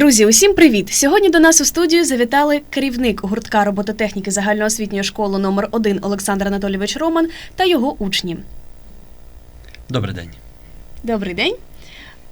Друзі, усім привіт! Сьогодні до нас у студію завітали керівник гуртка робототехніки загальноосвітньої школи номер 1 Олександр Анатолійович Роман та його учні. Добрий день. Добрий день.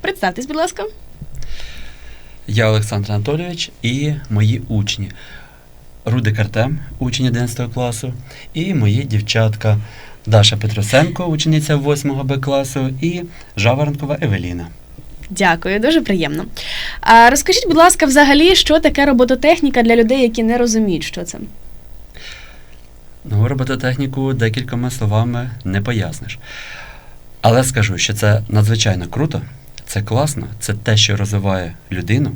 Представтесь, будь ласка. Я Олександр Анатолійович і мої учні. Рудик Артем, учень 11 класу, і мої дівчатка Даша Петросенко, учениця 8 Б класу, і Жаворонкова Евеліна. Дякую, дуже приємно. А розкажіть, будь ласка, взагалі, що таке робототехніка для людей, які не розуміють, що це? Ну, робототехніку декількома словами не поясниш. Але скажу, що це надзвичайно круто, це класно, це те, що розвиває людину,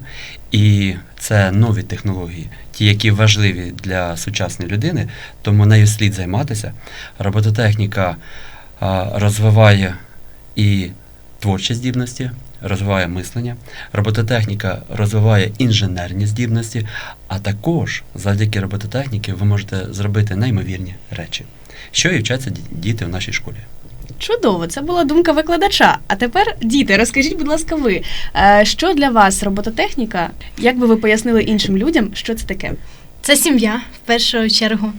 і це нові технології, ті, які важливі для сучасної людини, тому нею слід займатися. Робототехніка а, розвиває і творчі здібності, розвиває мислення, робототехніка розвиває інженерні здібності, а також завдяки робототехніці ви можете зробити неймовірні речі, що і вчаться ді- діти в нашій школі. Чудово, це була думка викладача. А тепер, діти, розкажіть, будь ласка, ви, е, що для вас робототехніка? Як би ви пояснили іншим людям, що це таке? Це сім'я в першу чергу.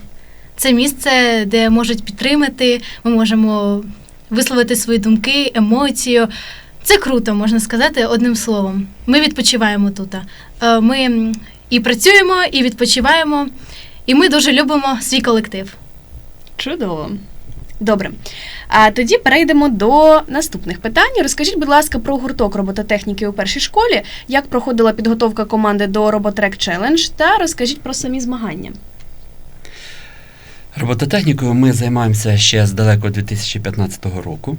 Це місце, де можуть підтримати, ми можемо висловити свої думки, емоцію. Це круто, можна сказати, одним словом. Ми відпочиваємо тут. Е, Ми і працюємо, і відпочиваємо, і ми дуже любимо свій колектив. Чудово. Добре. А тоді перейдемо до наступних питань. Розкажіть, будь ласка, про гурток робототехніки у першій школі, як проходила підготовка команди до Роботрек Челендж, та розкажіть про самі змагання. Робототехнікою ми займаємося ще з далеко 2015 року.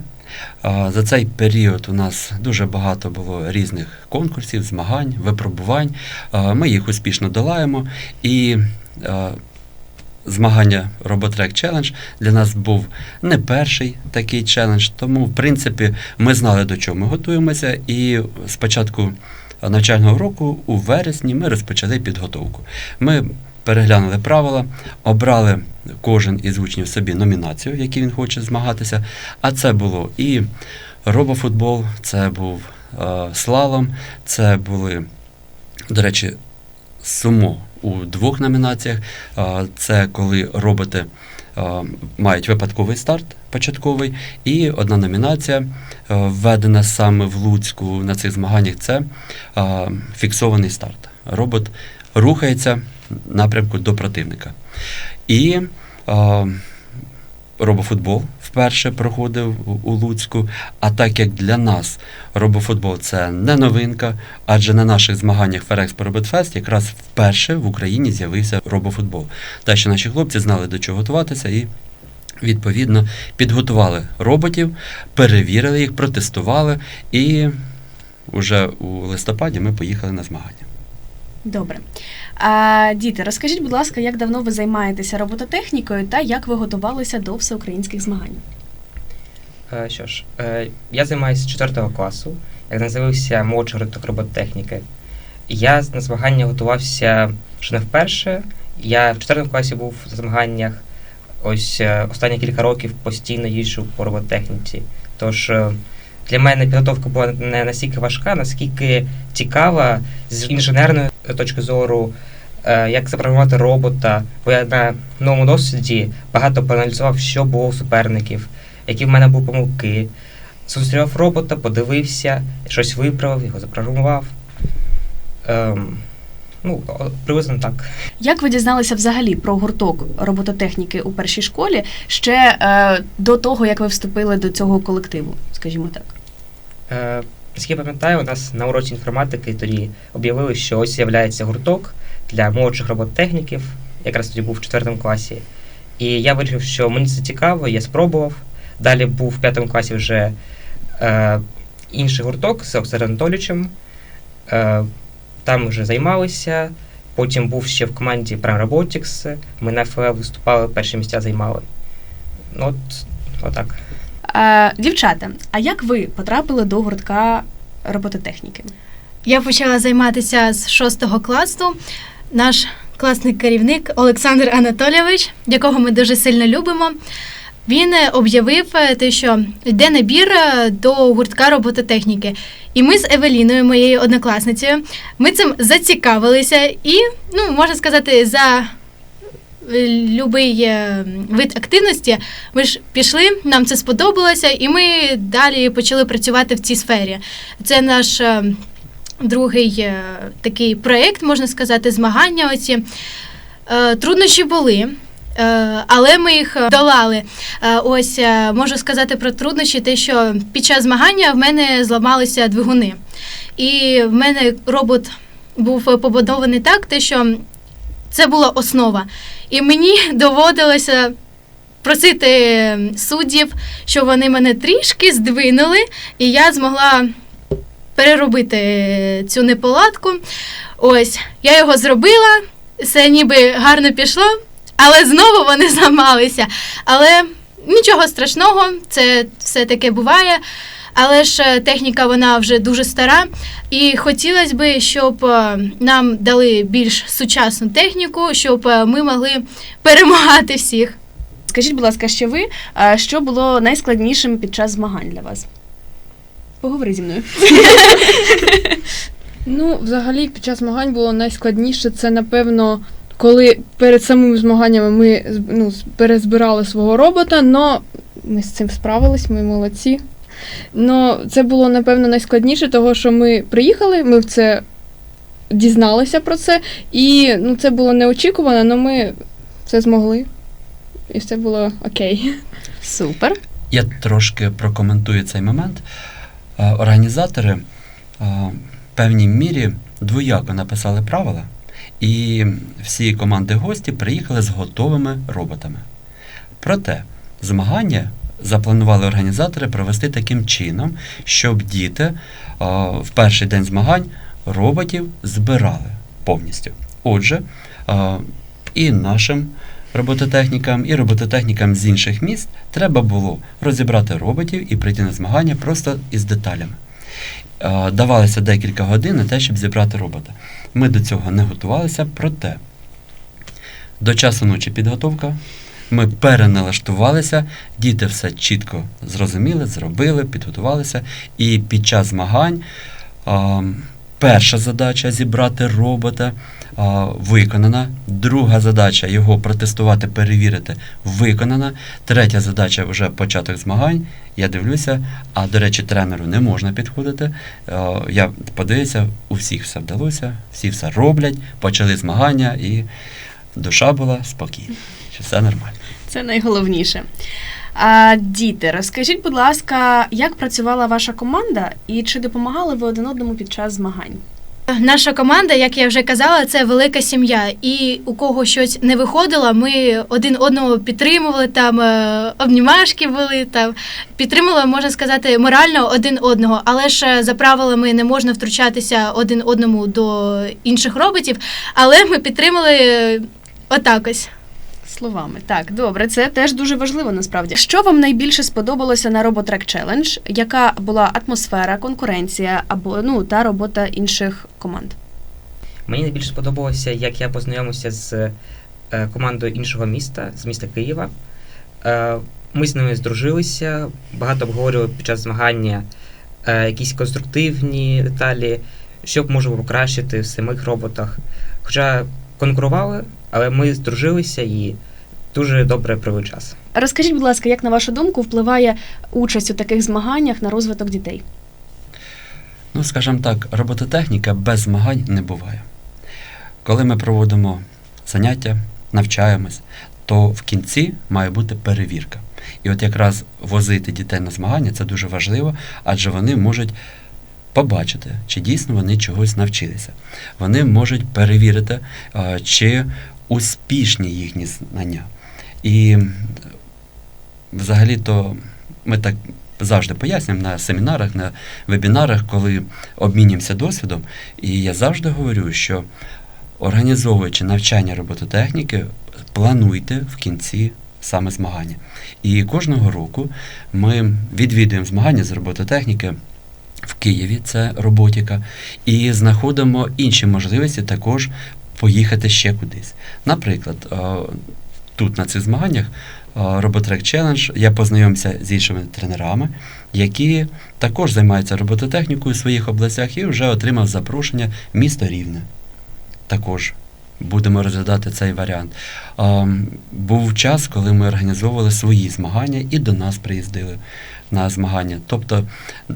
За цей період у нас дуже багато було різних конкурсів, змагань, випробувань. Ми їх успішно долаємо. І змагання Robotrack Challenge для нас був не перший такий челендж, тому, в принципі, ми знали, до чого ми готуємося. І з початку навчального року, у вересні, ми розпочали підготовку. Ми переглянули правила, обрали кожен із учнів собі номінацію, в якій він хоче змагатися. А це було і робофутбол, це був е, слалом, це були, до речі, сумо у двох номінаціях. Е, це коли роботи е, мають випадковий старт початковий, і одна номінація, е, введена саме в Луцьку на цих змаганнях, це е, фіксований старт. Робот рухається напрямку до противника. І е, робофутбол вперше проходив у- Луцьку. А так як для нас робофутбол це не новинка, адже на наших змаганнях Ферекспо Роботфест якраз вперше в Україні з'явився робофутбол. Так що наші хлопці знали до чого готуватися і. Відповідно, підготували роботів, перевірили їх, протестували, і вже у листопаді ми поїхали на змагання. Добре. А, діти, розкажіть, будь ласка, як давно ви займаєтеся робототехнікою та як ви готувалися до всеукраїнських змагань? Е, Що ж, е, я займаюся з 4 класу, як називався молодший гурток робототехніки. Я на змагання готувався ще не вперше. Я в 4 класі був на змаганнях. Ось е, останні кілька років постійно їжджу по робототехніці. Тож для мене підготовка була не настільки важка, наскільки цікава з інженерної точки зору, е, як запрограмувати робота. Бо я на новому досвіді багато поаналізував, що було у суперників, які в мене були помилки. Зустрів робота, подивився, щось виправив, його запрограмував. Ем, ну, приблизно так. Як ви дізналися взагалі про гурток робототехніки у першій школі ще е, до того, як ви вступили до цього колективу, скажімо так? Е, наскільки пам'ятаю, у нас на уроці інформатики тоді об'явили, що ось з'являється гурток для молодших робототехніків, якраз тоді був в 4 класі. І я вирішив, що мені це цікаво, я спробував. Далі був в 5 класі вже е, інший гурток з Оксаром Анатолійовичем. Е, там вже займалися. Потім був ще в команді Prime Robotics. Ми на ФЛ виступали, перші місця займали. Ну, от, отак. Е, дівчата, а як ви потрапили до гуртка робототехніки? Я почала займатися з 6 класу. Наш класний керівник Олександр Анатолійович, якого ми дуже сильно любимо. він е, об'явив е, те, що йде набір е, до гуртка робототехніки. І ми з Евеліною, моєю однокласницею, ми цим зацікавилися і, ну, можна сказати, за любий е, вид активності ми ж пішли, нам це сподобалося, і ми далі почали працювати в цій сфері. Це наш е, другий е, такий проєкт, можна сказати, змагання. Оці. Е, Труднощі були. е, Але ми їх долали. Е, Ось е, можу сказати про труднощі, те, що під час змагання в мене зламалися двигуни. І в мене робот був побудований так, те, що це була основа. І мені доводилося просити суддів, щоб вони мене трішки здвинули, і я змогла переробити цю неполадку. Ось, я його зробила, все ніби гарно пішло, але знову вони зламалися. Але нічого страшного, це все таке буває. Але ж е, техніка вона вже дуже стара, і хотілося б, щоб е, нам дали більш сучасну техніку, щоб е, ми могли перемагати всіх. Скажіть, будь ласка, ще ви, що було найскладнішим під час змагань для вас? Поговори зі мною. Ну, взагалі, під час змагань було найскладніше. Це, напевно, коли перед самими змаганнями ми ну, перезбирали свого робота, але ми з цим справились, ми молодці. Но це було, напевно, найскладніше, того, що ми приїхали, ми в це дізналися про це, і ну, це було неочікувано, але ми це змогли. І все було окей. Супер. Я трошки прокоментую цей момент. Е, Організатори е, в певній мірі двояко написали правила, і всі команди гості приїхали з готовими роботами. Проте змагання запланували організатори провести таким чином, щоб діти в перший день змагань роботів збирали повністю. Отже, і нашим робототехнікам і робототехнікам з інших міст треба було розібрати роботів і прийти на змагання просто із деталями. Давалося декілька годин на те, щоб зібрати робота. Ми до цього не готувалися, проте до часу ночі підготовка. Ми переналаштувалися, діти все чітко зрозуміли, зробили, підготувалися. І під час змагань а, перша задача зібрати робота а, виконана. Друга задача його протестувати, перевірити, виконана. Третя задача вже початок змагань. Я дивлюся, а до речі, тренеру не можна підходити. Е, Я подивився, у всіх все вдалося, всі все роблять, почали змагання, і душа була спокійна, все нормально. Це найголовніше. А, діти, розкажіть, будь ласка, як працювала ваша команда і чи допомагали ви один одному під час змагань? Наша команда, як я вже казала, це велика сім'я. І у кого щось не виходило, ми один одного підтримували, там е, обнімашки були, там підтримували, можна сказати, морально один одного. Але ж е, за правилами не можна втручатися один одному до інших роботів. Але ми підтримали е, отак ось. Словами, так, добре, це теж дуже важливо насправді. Що вам найбільше сподобалося на RoboTrack Challenge? Яка була атмосфера, конкуренція або ну та робота інших команд? Мені найбільше сподобалося, як я познайомився з е, командою іншого міста, з міста Києва. Е, Ми з ними здружилися, багато обговорювали під час змагання е, якісь конструктивні деталі, що б можемо покращити в самих роботах. Хоча конкурували, але ми здружилися і дуже добре провели час. Розкажіть, будь ласка, як на вашу думку впливає участь у таких змаганнях на розвиток дітей? Ну, скажімо так, робототехніка без змагань не буває. Коли ми проводимо заняття, навчаємось, то в кінці має бути перевірка. І от якраз возити дітей на змагання це дуже важливо, адже вони можуть побачити, чи дійсно вони чогось навчилися. Вони можуть перевірити, чи успішні їхні знання. І взагалі-то ми так завжди пояснюємо на семінарах, на вебінарах, коли обмінюємося досвідом. І я завжди говорю, що організовуючи навчання робототехніки, плануйте в кінці саме змагання. І кожного року ми відвідуємо змагання з робототехніки. В Києві це роботіка, і знаходимо інші можливості також поїхати ще кудись. Наприклад, е, тут на цих змаганнях Роботрек Челендж я познайомився з іншими тренерами, які також займаються робототехнікою у своїх областях і вже отримав запрошення в місто Рівне. Також будемо розглядати цей варіант. А, був час, коли ми організовували свої змагання і до нас приїздили на змагання. Тобто,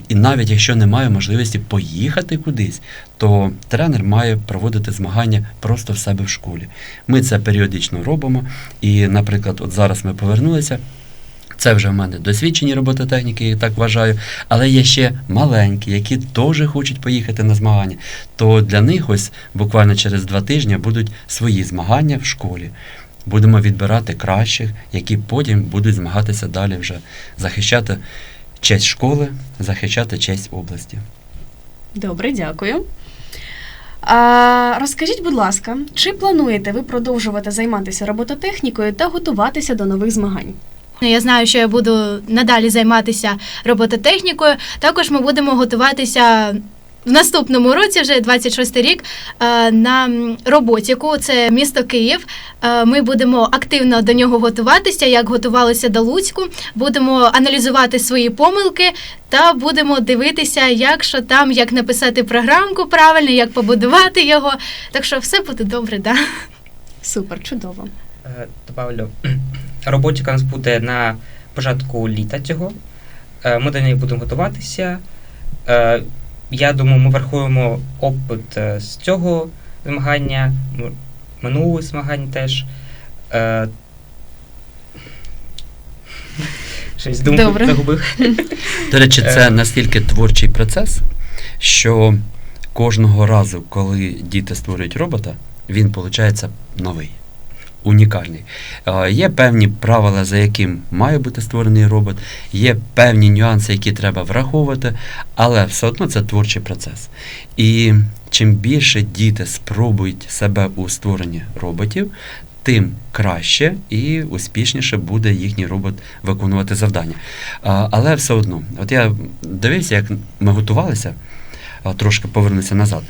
і навіть якщо немає можливості поїхати кудись, то тренер має проводити змагання просто в себе в школі. Ми це періодично робимо. І, наприклад, от зараз ми повернулися. Це вже в мене досвідчені робототехніки, я так вважаю, але є ще маленькі, які теж хочуть поїхати на змагання. То для них ось буквально через два тижні будуть свої змагання в школі. Будемо відбирати кращих, які потім будуть змагатися далі вже захищати честь школи, захищати честь області. Добре, дякую. А, розкажіть, будь ласка, чи плануєте ви продовжувати займатися робототехнікою та готуватися до нових змагань? Я знаю, що я буду надалі займатися робототехнікою. Також ми будемо готуватися в наступному році, вже 26 рік, е, на роботіку. Це місто Київ. Е, Ми будемо активно до нього готуватися, як готувалися до Луцьку. Будемо аналізувати свої помилки та будемо дивитися, як що там, як написати програмку правильно, як побудувати його. Так що все буде добре, да. Супер, чудово. Е, Добавлю, роботіка у нас буде на початку літа цього. Е, Ми до неї будемо готуватися. Е, Я думаю, ми врахуємо опит е, з цього змагання, минулих змагань теж. Щось думку Добре. загубив. До речі, це настільки творчий процес, що кожного разу, коли діти створюють робота, він виходить новий, унікальний. Е, Є певні правила, за яким має бути створений робот, є певні нюанси, які треба враховувати, але все одно це творчий процес. І чим більше діти спробують себе у створенні роботів, тим краще і успішніше буде їхній робот виконувати завдання. Але все одно, от я дивився, як ми готувалися, трошки повернуся назад.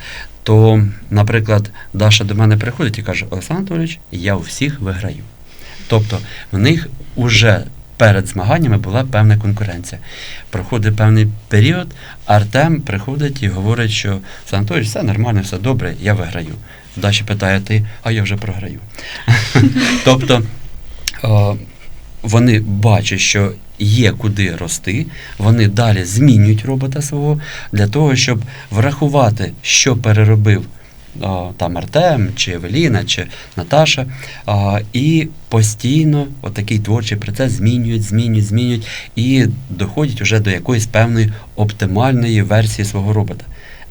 То, наприклад, Даша до мене приходить і каже: Олександр Анатолійович, я у всіх виграю. Тобто в них уже перед змаганнями була певна конкуренція. Проходить певний період, Артем приходить і говорить, що Анатолійович, все нормально, все добре, я виграю. Даші питає ти, а я вже програю. тобто е, вони бачать, що є куди рости, вони далі змінюють робота свого для того, щоб врахувати, що переробив а, там Артем, чи Евеліна, чи Наташа, а, і постійно отакий творчий процес змінюють, змінюють, змінюють і доходять вже до якоїсь певної оптимальної версії свого робота.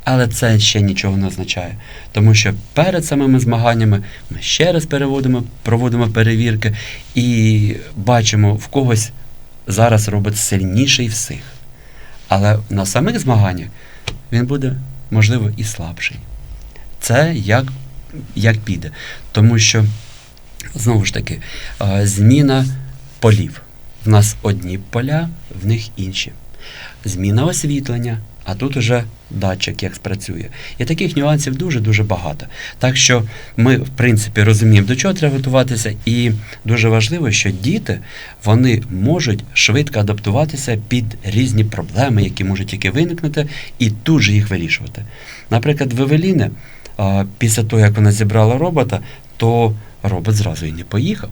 Але це ще нічого не означає, тому що перед самими змаганнями ми ще раз переводимо, проводимо перевірки і бачимо в когось зараз робить сильніший всіх. Але на самих змаганнях він буде, можливо, і слабший. Це як, як піде. Тому що, знову ж таки, е, зміна полів. В нас одні поля, в них інші. Зміна освітлення, а тут уже датчик як спрацює. І таких нюансів дуже-дуже багато. Так що ми, в принципі, розуміємо, до чого треба готуватися, і дуже важливо, що діти вони можуть швидко адаптуватися під різні проблеми, які можуть тільки виникнути, і тут же їх вирішувати. Наприклад, в Евеліни, після того, як вона зібрала робота, то робот зразу і не поїхав.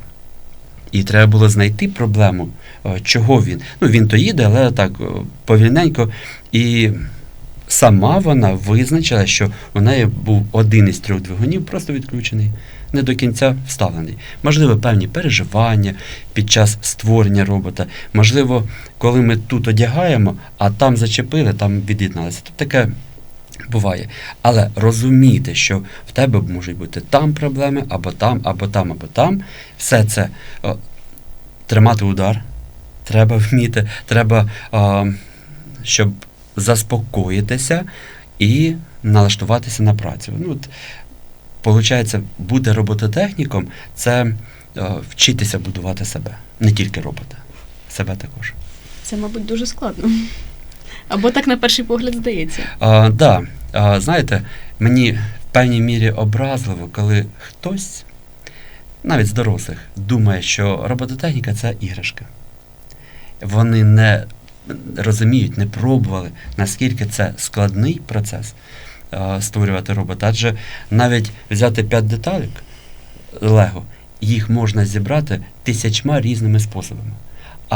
І треба було знайти проблему, е, чого він. Ну, він то їде, але так е, повільненько. І сама вона визначила, що у неї був один із трьох двигунів просто відключений, не до кінця вставлений. Можливо, певні переживання під час створення робота. Можливо, коли ми тут одягаємо, а там зачепили, там від'єдналися. Тут таке буває. Але розуміти, що в тебе можуть бути там проблеми, або там, або там, або там. Все це о, тримати удар. Треба вміти, треба, а, щоб заспокоїтися і налаштуватися на працю. Ну, от, Получається, бути робототехніком це е, вчитися будувати себе, не тільки робота, себе також. Це, мабуть, дуже складно. Або так на перший погляд здається. А, да, а, знаєте, мені в певній мірі образливо, коли хтось навіть з дорослих, думає, що робототехніка це іграшка. Вони не розуміють, не пробували, наскільки це складний процес е, створювати робота. Адже навіть взяти 5 деталек Лего, їх можна зібрати тисячма різними способами.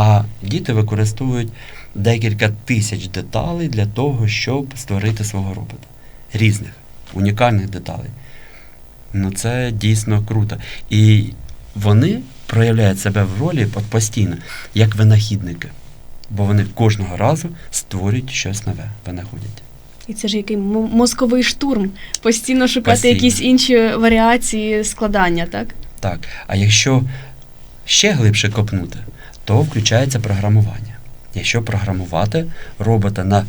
А діти використовують декілька тисяч деталей для того, щоб створити свого робота. Різних, унікальних деталей. Ну це дійсно круто. І вони проявляють себе в ролі постійно, як винахідники. Бо вони кожного разу створюють щось нове, винаходять. І це ж який мо- мозковий штурм, постійно шукати Постійно. якісь інші варіації складання, так? Так. А якщо ще глибше копнути, то включається програмування. Якщо програмувати робота на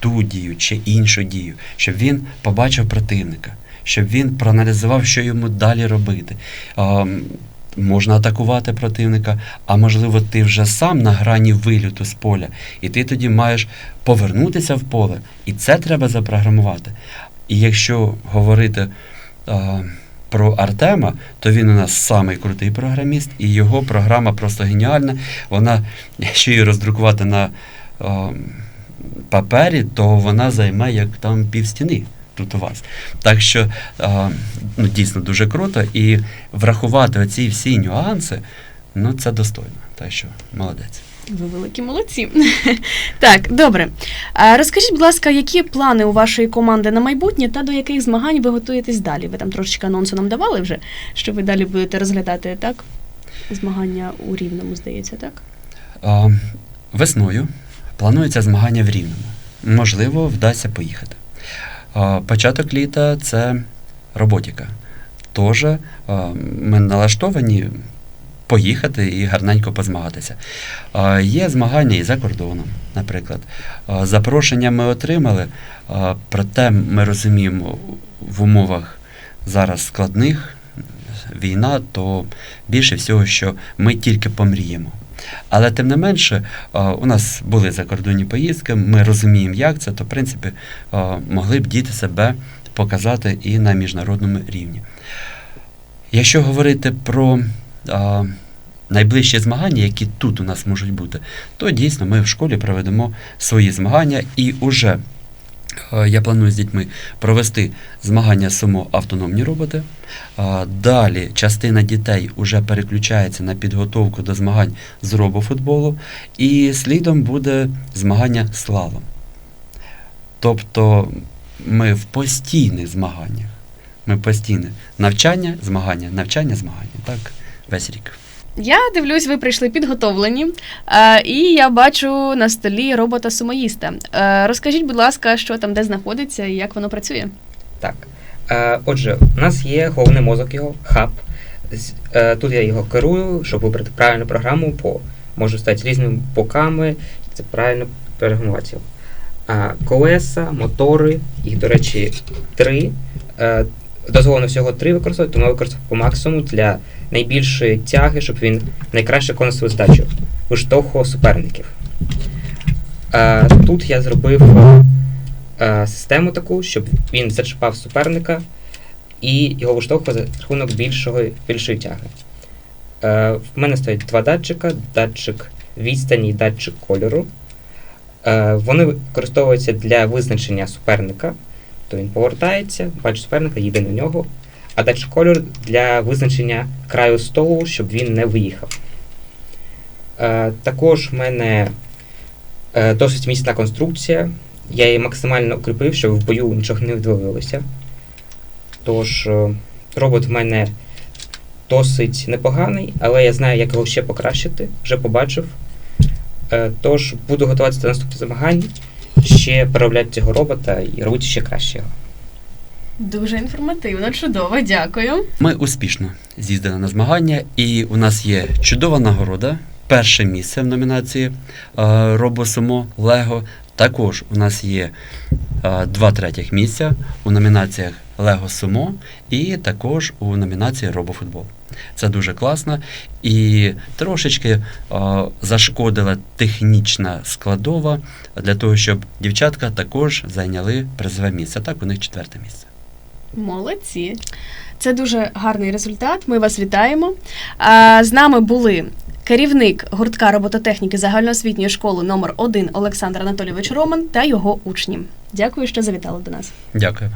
ту дію чи іншу дію, щоб він побачив противника, щоб він проаналізував, що йому далі робити. Можна атакувати противника, а можливо, ти вже сам на грані вильоту з поля, і ти тоді маєш повернутися в поле, і це треба запрограмувати. І якщо говорити про Артема, то він у нас самий крутий програміст, і його програма просто геніальна. Вона, якщо її роздрукувати на а, папері, то вона займе як там півстіни тут у вас. Так що ну, дійсно дуже круто, і врахувати оці всі нюанси, ну це достойно. Так що молодець. Ви великі молодці. так, добре. Розкажіть, будь ласка, які плани у вашої команди на майбутнє та до яких змагань ви готуєтесь далі? Ви там трошечки анонсу нам давали вже, що ви далі будете розглядати, так? Змагання у Рівному, здається, так? А, весною планується змагання в Рівному. Можливо, вдасться поїхати. А, початок літа це роботіка. Тож ми налаштовані поїхати і гарненько позмагатися. Є змагання і за кордоном, наприклад. Запрошення ми отримали, проте ми розуміємо в умовах зараз складних війна, то більше всього, що ми тільки помріємо. Але тим не менше, у нас були закордонні поїздки, ми розуміємо, як це, то в принципі могли б діти себе показати і на міжнародному рівні. Якщо говорити про а, найближчі змагання, які тут у нас можуть бути, то дійсно ми в школі проведемо свої змагання і уже е, я планую з дітьми провести змагання сумо автономні роботи. А, Далі частина дітей вже переключається на підготовку до змагань з робофутболу, і слідом буде змагання слалом. Тобто ми в постійних змаганнях. Ми постійне навчання, змагання, навчання, змагання. Так, весь рік. Я дивлюсь, ви прийшли підготовлені, е, і я бачу на столі робота сумоїста. Е, розкажіть, будь ласка, що там де знаходиться і як воно працює? Так. Е, отже, у нас є головний мозок його, хаб. Тут я його керую, щоб вибрати правильну програму по можу стати різними боками, це правильно. А, колеса, мотори, їх, до речі, три. Дозволено всього три використовувати, тому я використовую по максимуму для найбільшої тяги, щоб він найкраще виконав свою задачу, виштовхував суперників. Е, тут я зробив е, систему таку, щоб він зачіпав суперника і його виштовхував за рахунок більшого, більшої тяги. Е, в мене стоять два датчика: датчик відстані і датчик кольору. Е, вони використовуються для визначення суперника. То він повертається, бачить суперника, їде на нього. А датчик кольору для визначення краю столу, щоб він не виїхав. Е, також в мене е, досить міцна конструкція. Я її максимально укріпив, щоб в бою нічого не відвалилося. Тож, е, робот в мене досить непоганий, але я знаю, як його ще покращити, вже побачив. Е, Тож буду готуватися до наступних змагань, ще переробляти цього робота і робити ще краще його. Дуже інформативно, чудово, дякую. Ми успішно з'їздили на змагання, і у нас є чудова нагорода. Перше місце в номінації е, Робосумо Лего. Також у нас є е, два третіх місця у номінаціях Лего Сумо і також у номінації Робофутбол. Це дуже класно. І трошечки е, зашкодила технічна складова для того, щоб дівчатка також зайняли призове місце. Так, у них четверте місце. Молодці. Це дуже гарний результат. Ми вас вітаємо. А, з нами були керівник гуртка робототехніки загальноосвітньої школи номер 1 Олександр Анатолійович Роман та його учні. Дякую, що завітали до нас. Дякую.